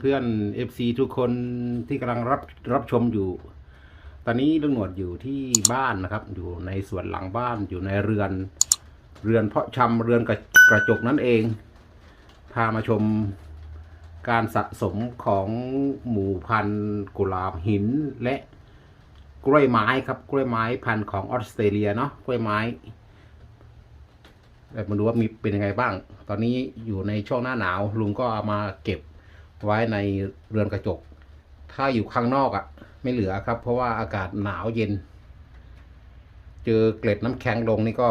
เพื่อนๆ FC ทุกคนที่กำลังรับรับชมอยู่ ตอนนี้ลุงหนวดอยู่ที่บ้านนะครับ อยู่ในสวนหลังบ้านอยู่ในเรือน เรือนเพาะชำเรือนกระกระจกนั่นเอง พามาชมการสะสมของหมู่พันธุ์กุหลาบหินและกล้วยไม้ครับกล้วยไม้พันธุ์ของออสเตรเลียเนาะกล้วยไม้มาดูว่ามีเป็นยังไงบ้าง ตอนนี้อยู่ในช่วงหน้าหนาว ลุงก็เอามาเก็บ ไว้ในเรือนกระจก ถ้าอยู่ข้างนอกอะ่ะ ไม่เหลือครับ เพราะว่าอากาศหนาวเย็น เจอเกล็ดน้ำแข็งลงนี่ก็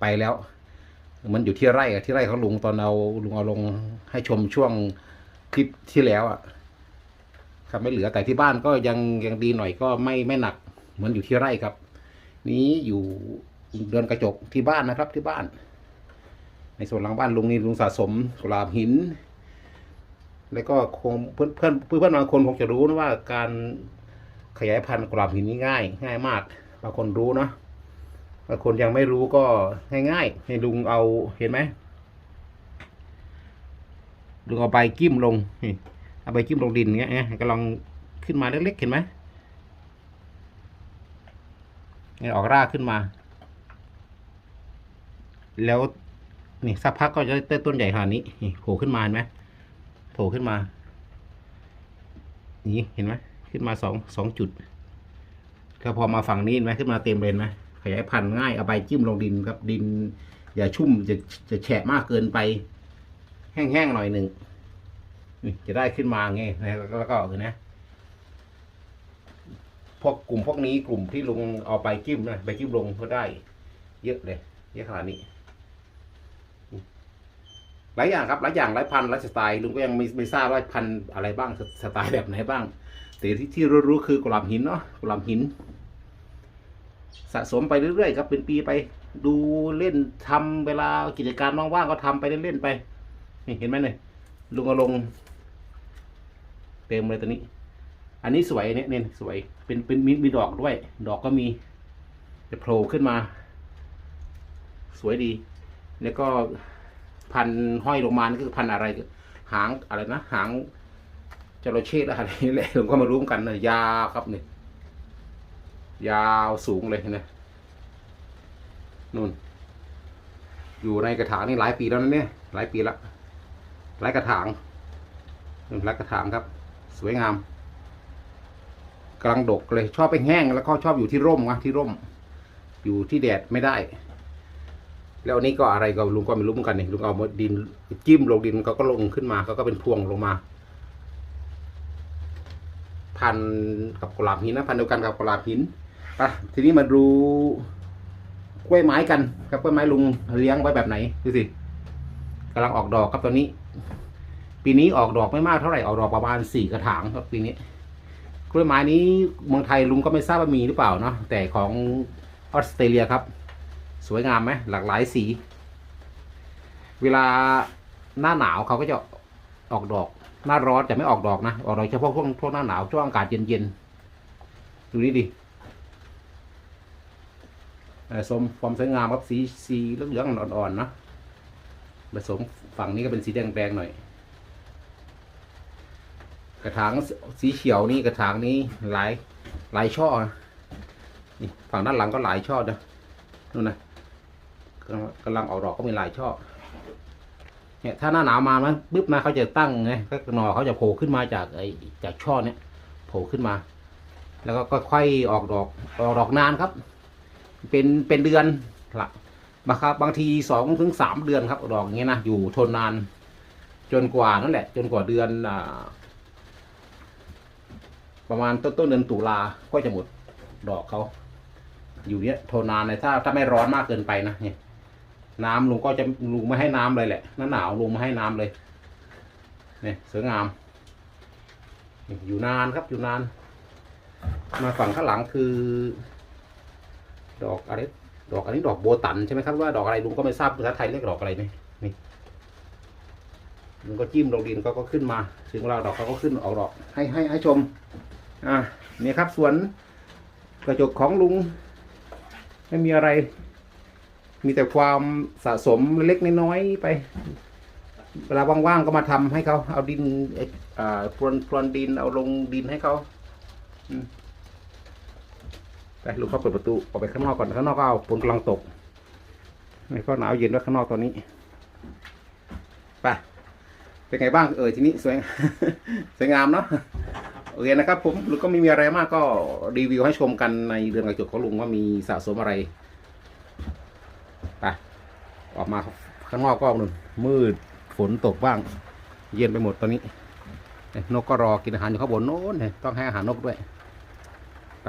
ไปแล้ว มันอยู่ที่ไร่ที่ไร่ของลุงตอนเอาลุงเอาลงให้ชมช่วงคลิปที่แล้วอะ่ะ ครับไม่เหลือแต่ที่บ้านก็ยังยังดีหน่อยก็ไม่ไม่หนัก เหมือนอยู่ที่ไร่ครับ นี้อยู่เรือนกระจกที่บ้านนะครับที่บ้าน ในส่วนหลังบ้านลุงนี่ลุงสะสมกุหลาบหิน แล้วก็คงเพื่อนเพื่อนเพื่อนบางคนคงจะรู้นะว่าการขยายพันธุ์กุหลาบหินนี่ง่าย ง่ายมากบางคนรู้นะบางคนยังไม่รู้ก็ง่ายๆให้ลุงเอาเห็นไหมลุงเอาใบกิ้มลงเอาใบกิ้มลงดินเงี้ยไงก็ลองขึ้นมาเล็กๆเห็นไหมนี่ออกรากขึ้นมา แล้วนี่สักพักก็จะได้ต้นใหญ่ขนาดนี้โผล่ขึ้นมาเห็นไหม ผล่ขึ้นมา นี่เห็นไหมขึ้นมาสองสองจุดก็พอมาฝั่งนี้เห็นไหมขึ้นมาเต็มเลยนไหมขยายพันธุ์ง่ายเอาใบจิ้มลงดินครับดิน อย่าชุ่มจะจะแฉะมากเกินไป แห้งๆหน่อยหนึ่งจะได้ขึ้นมาไงแล้วก็แล้วก็เห็นไหมพวกกลุ่มพวกนี้กลุ่มที่ลุงเอาไปจิ้มนะไปจิ้มลงก็ได้ เยอะเลยเยอะขนาดนี้ หลายอย่างครับหลายอย่างหลายพันหลายสไตล์ลุงก็ยังไม่ไม่ทราบว่าพันอะไรบ้างสสไตล์แบบไหนบ้าง แต่ที่ที่รู้ๆคือกุหลาบหินเนาะกุหลาบหิน สะสมไปเรื่อยๆครับ เป็นปีไป ดูเล่นทำเวลากิจการว่างๆก็ทำไปเล่นๆไปนี่เห็นไหมเนี่ยลุงเอาลง เต็มเลยตัวนี้ อันนี้สวยเนี่ยเนี่ยสวย เป็นเป็นมีมีดอกด้วย ดอกก็มีจะโผล่ขึ้นมา สวยดี แล้วก็ พันห้อยลงมานี่คือพันอะไร หางอะไรนะ หางจระเข้อะไรนี่แหละผมก็มารู้เหมือนกันนะยาวครับเนี่ยยาวสูงเลยนะนู่น อยู่ในกระถางนี่หลายปีแล้วนะเนี่ย หลายปีละหลายกระถางนู่หลายกระถางครับ สวยงามกำลังดกเลยชอบไปแห้งแล้วก็ชอบอยู่ที่ร่มนะที่ร่ม อยู่ที่แดดไม่ได้ แล้วอันนี้ก็อะไรก็ลุงก็ไม่รู้เหมือนกันนี่ลุงเอาดินจิ้มลงดินเขาก็ลงขึ้นมาเขาก็เป็นพวงลงมา พันกับกุหลาบหินนะพันเดียวกันกับกุหลาบหินอะทีนี้มาดูกล้วยไม้กันครับกล้วยไม้ลุงเลี้ยงไว้แบบไหนดูสิกำลังออกดอกครับตอนนี้ ปีนี้ออกดอกไม่มากเท่าไหร่ออกดอกประมาณสี่กระถางครับปีนี้กล้วยไม้นี้เมืองไทยลุงก็ไม่ทราบว่ามีหรือเปล่าเนาะแต่ของออสเตรเลียครับ สวยงามไหมหลากหลายสี เวลาหน้าหนาวเขาก็จะออกดอก หน้าร้อนจะไม่ออกดอกนะ ออกดอกเฉพาะช่วงช่วงหน้าหนาวช่วงอากาศเย็นๆ ดูนี่ดิสมความสวยงามครับสีสีเหลืองๆอ่อนๆนะผสมฝั่งนี้ก็เป็นสีแดงๆหน่อย กระถางสีเขียวนี่กระถางนี้หลายหลายช่อนี่ฝั่งด้านหลังก็หลายช่อนะนู่นนะ กำลังกำลังออกดอกก็มีหลายช่อเนี่ยถ้าหน้าหนาวมามันปุ๊บนะเขาจะตั้งไงก็หน่อเขาจะโผล่ขึ้นมาจากไอ้จากช่อเนี้ยโผล่ขึ้นมา แล้วก็ค่อยออกดอกออกดอกนานครับ เป็นเป็นเดือนละบางครับบางทีสองถึงสามเดือนครับออกดอกอย่างเงี้ยนะอยู่ทนนาน จนกว่านั่นแหละ จนกว่าเดือนอ่าประมาณต้นต้นเดือนตุลาก็จะหมดดอกเขาอยู่เนี้ยทนนานเลยถ้าถ้าไม่ร้อนมากเกินไปนะเนี่ย น้ำลุงก็จะลุงไม่ให้น้ำเลยแหละหน้าหนาวลุงไม่ให้น้ำเลยเนี่ยสวยงาม อยู่นานครับอยู่นาน มาฝั่งข้างหลังคือ ดอกอะไรดอกอันนี้ดอกโบตันใช่ไหมครับว่าดอกอะไรลุงก็ไม่ทราบภาษาไทยเรียกดอกอะไรนี่นี่ลุงก็จิ้มลงดินเขาก็ขึ้นมาถึงเวลาดอกเขาก็ขึ้นออกดอก ให้ให้ให้ชม อ่านี่ครับสวนกระจกของลุง ไม่มีอะไร มีแต่ความสะสมเล็กน้อยไป เวลาว่างๆก็มาทำให้เขา เอาดินอ้อ่าพรวนพรวนดินเอาลงดินให้เขาไปลูกเขาเปิดประตูออกไปข้างนอกก่อนข้างนอกก็เอาฝนกำลังตกไม่ก็หนาวเย็นด้วยข้างนอกตอนนี้ไปเป็นไงบ้างเออทีนี้สวยสวยงามเนาะโอเคนะครับผมลุงก็ไม่มีอะไรมากก็รีวิวให้ชมกันในเรือนกระจกของลุงว่ามีสะสมอะไร ไปออกมาข้างนอกก็นู่นมืดฝนตกบ้าง เย็นไปหมดตอนนี้ นกก็รอกินอาหารอยู่ข้างบนโน้นเนี่ยต้องให้อาหารนกด้วยไป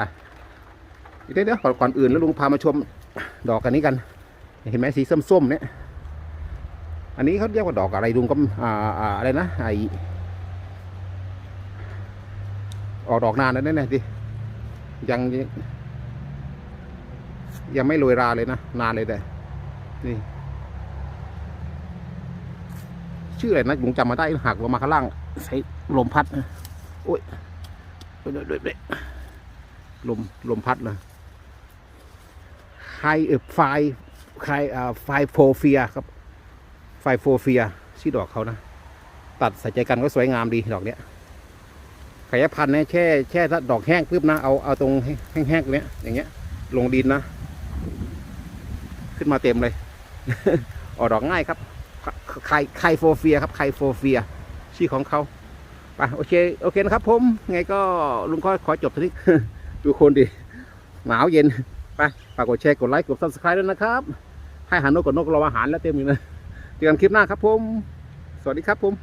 เดี๋ยวเดี๋ยวก่อนก่อนอื่นแล้วลุงพามาชมดอกกันนี้กัน เห็นไหมสีส้มๆเนี่ยอันนี้เขาเรียกว่าดอกอะไรลุงก็อ่าอ่าอะไรนะไอออกดอกนานแล้วเนี่ยดิยังยังไม่โรยราเลยนะนานเลยแต่ นี่ชื่ออะไรนะลุงจำมาได้หักลงมาข้างล่าง ใช้ลมพัดนะโอ้ยด้วยด้วยด้วยลมลมพัดเลยไฮเออไฟไฮอ่าไฟโฟเฟียครับ ไฟโฟเฟียชื่อดอกเขานะ ตัดใส่ใจกันก็สวยงามดีดอกเนี้ยขยายพันธุ์เนี่ยแช่แช่ถ้าดอกแห้งปุ๊บนะเอาเอาตรงแห้งๆเนี้ยอย่างเงี้ย ลงดินนะ ขึ้นมาเต็มเลย ออกดอกง่ายครับไข่ไข่โฟเฟียครับไข่โฟเฟียชื่อของเขาไปโอเคโอเคนะครับ ผมไงก็ลุงก็ขอจบทีนี้ดูคนดิหนาวเย็นไปฝากกดแชร์กดไลค์กดซับสไคร b e ด้วยนะครับ ให้อาหานกกับนกรออาหารแล้วเต็มอยู่นะเจอกันคลิปหน้าครับผม สวัสดีครับผม